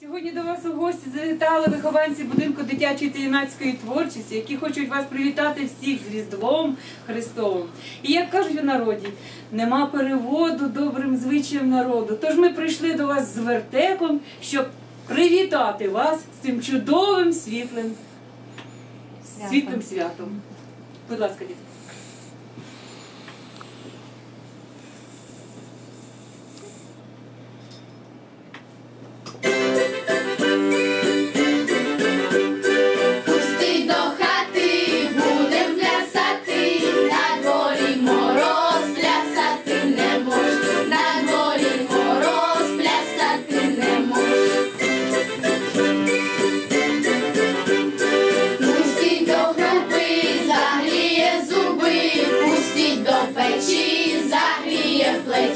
Сьогодні до вас у гості завітали вихованці будинку дитячої та юнацької творчості, які хочуть вас привітати всіх з Різдвом Христовим. І як кажуть у народі, нема переводу добрим звичаям народу. Тож ми прийшли до вас з вертепом, щоб привітати вас з цим чудовим світлим світлим святом. Будь ласка, діти.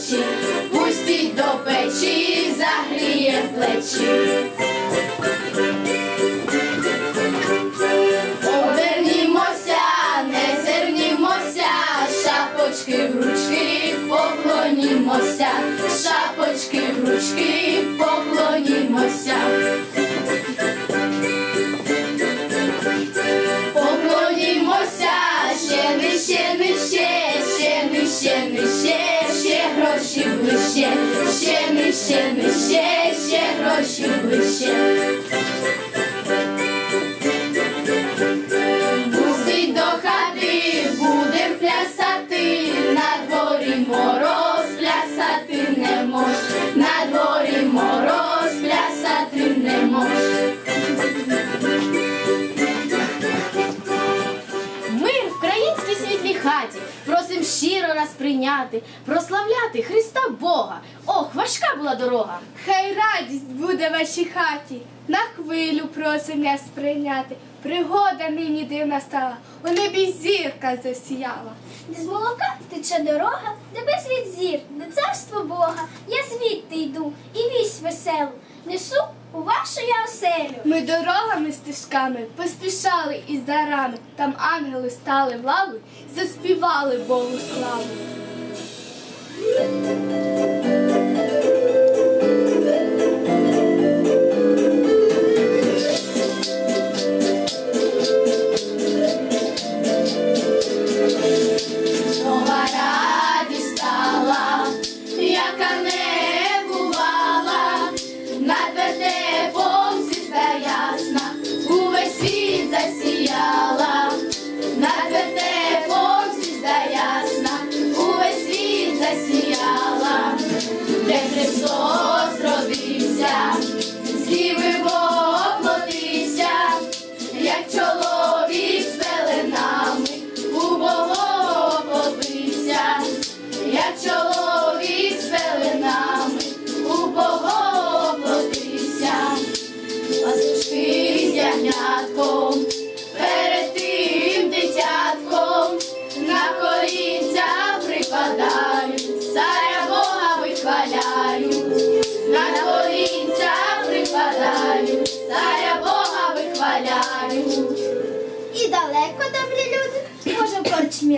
Плечі, пустіть до печі, загріє плечі. Гроші ближче. Пустить до хати, будем плясати, на дворі мороз плясати не мож, на дворі мороз плясати не мож. Мир в країнській хаті, просим щиро нас прийняти, прославляти Христа Бога. Ох, важка була дорога. Хай радість буде в вашій хаті, на хвилю просим нас прийняти. Пригода нині дивна стала, у небі зірка засіяла. Де з молока тече дорога, де безліч зір, де царство Бога. Я звідти йду і вість веселу несу у вашу я оселю. Ми дорогами стежками поспішали із дарами. Там ангели стали в лаву, заспівали Богу славу.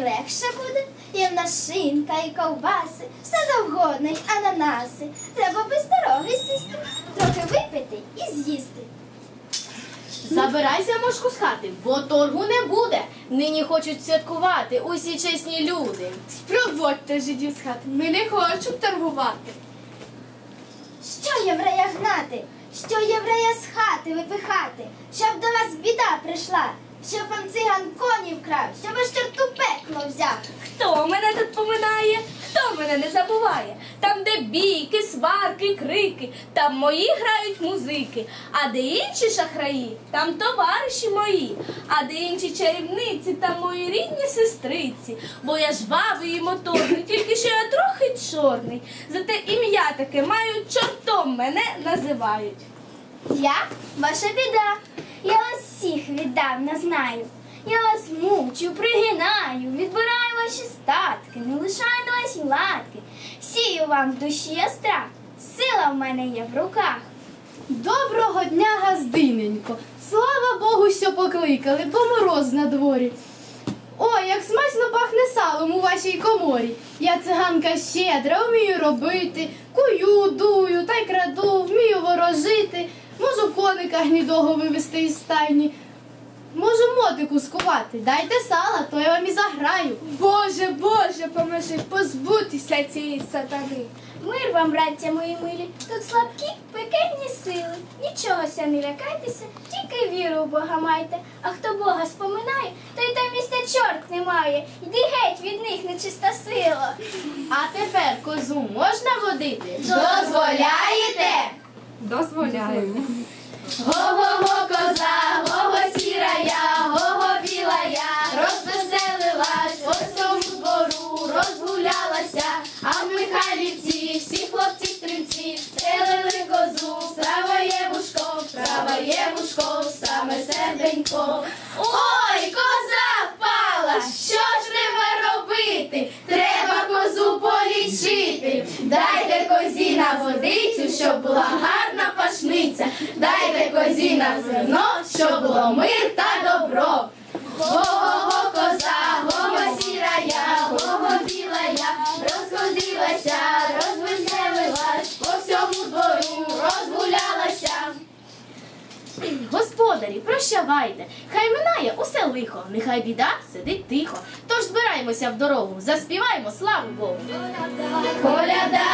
В легше буде. Є в нас шинка і ковбаси, все завгодно, й ананаси. Треба без дороги сісти, трохи випити і з'їсти. Забирайся мошку з хати, бо торгу не буде. Нині хочуть святкувати усі чесні люди. Спроводьте жидів з хати, ми не хочемо торгувати. Що єврея гнати? Що єврея з хати випихати? Щоб до вас біда прийшла, щоб вам циган коні вкрав, щоб аж чорту пекло взяв. Хто мене тут поминає, хто мене не забуває? Там, де бійки, сварки, крики, там мої грають музики, а де інші шахраї, там товариші мої, а де інші чарівниці, там мої рідні сестриці. Бо я жвавий і моторний, тільки що я трохи чорний. Зате ім'я таке маю, чортом мене називають. Я ваша біда. Я вас всіх віддавна знаю. Я вас мучу, пригинаю, відбираю ваші статки, не лишаю на ваші латки. Сію вам в душі я страх. Сила в мене є в руках. Доброго дня, газдиненько! Слава Богу, що покликали, бо мороз на дворі. Ой, як смачно пахне салом у вашій коморі. Я циганка щедра, вмію робити, Кую, дую та й краду, вмію ворожити, можу коника гнідого вивести із стайні. Можу мотику скувати, дайте сала, то я вам і заграю. Боже, Боже, поможи позбутися цієї сатани. Мир вам, браття мої милі, тут слабкі, пекельні сили. Нічогося не лякайтеся, тільки віру в Бога майте. А хто Бога споминає, той там місця чорт немає. Йди геть від них нечиста сила. А тепер козу можна водити? Дозволяєте? Дозволяємо. Го-го-го, коза, го-го сіра я, го-го біла я, розвеселилась по всьому двору, розгулялася, а в Михайлівці всі хлопці стрільці стрелили козу, страва є вушко, страва є вушко, саме серденько. Ой, коза впала, що ж треба робити? Дайте козі на водицю, щоб була гарна пашниця. Дайте козі на зерно, щоб було мир та добро. Го-го-го, коза, го-го сіра я, го-го біла я, розходилася, розвеселилась, по всьому двору розгулялася. Господарі, прощавайте, хай минає усе лихо, нехай біда сидить тихо. Тож збираємося в дорогу, заспіваємо славу Богу. Коляда,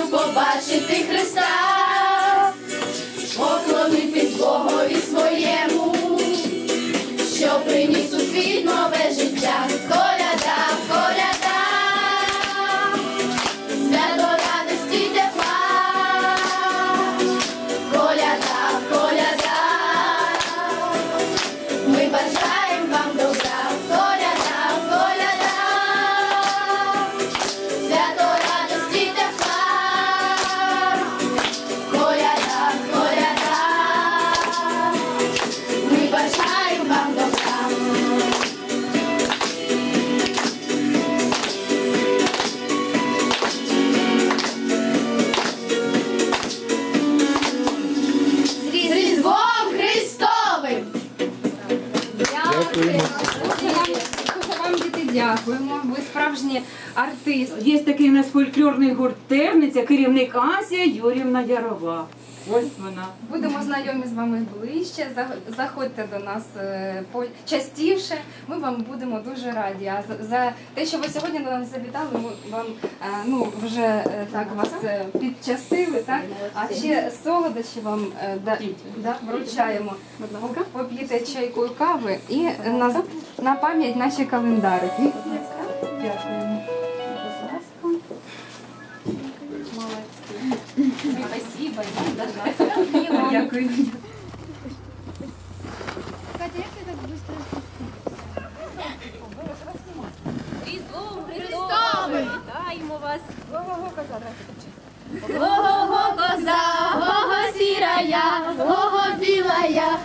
вірою побачити Христа, дякуємо. Ви справжні артисти. Є такий у нас фольклорний гурт Терниця, керівник Асія Юрівна Ярова. Ось вона. Будемо знайомі з вами ближче. Заходьте до нас е, частіше. Ми вам будемо дуже раді. А за- те, що ви сьогодні до нас завітали, ми вам е, ну вже е, так вас підчастили, так а ще солодощі вам да, да, вручаємо. Поп'єте чайку і кави і на, на пам'ять наші календарики. Дякуємо. Дякую. Катя, як ти так швидко Го-го-го, коза, го-го сіра я, го-го біла я,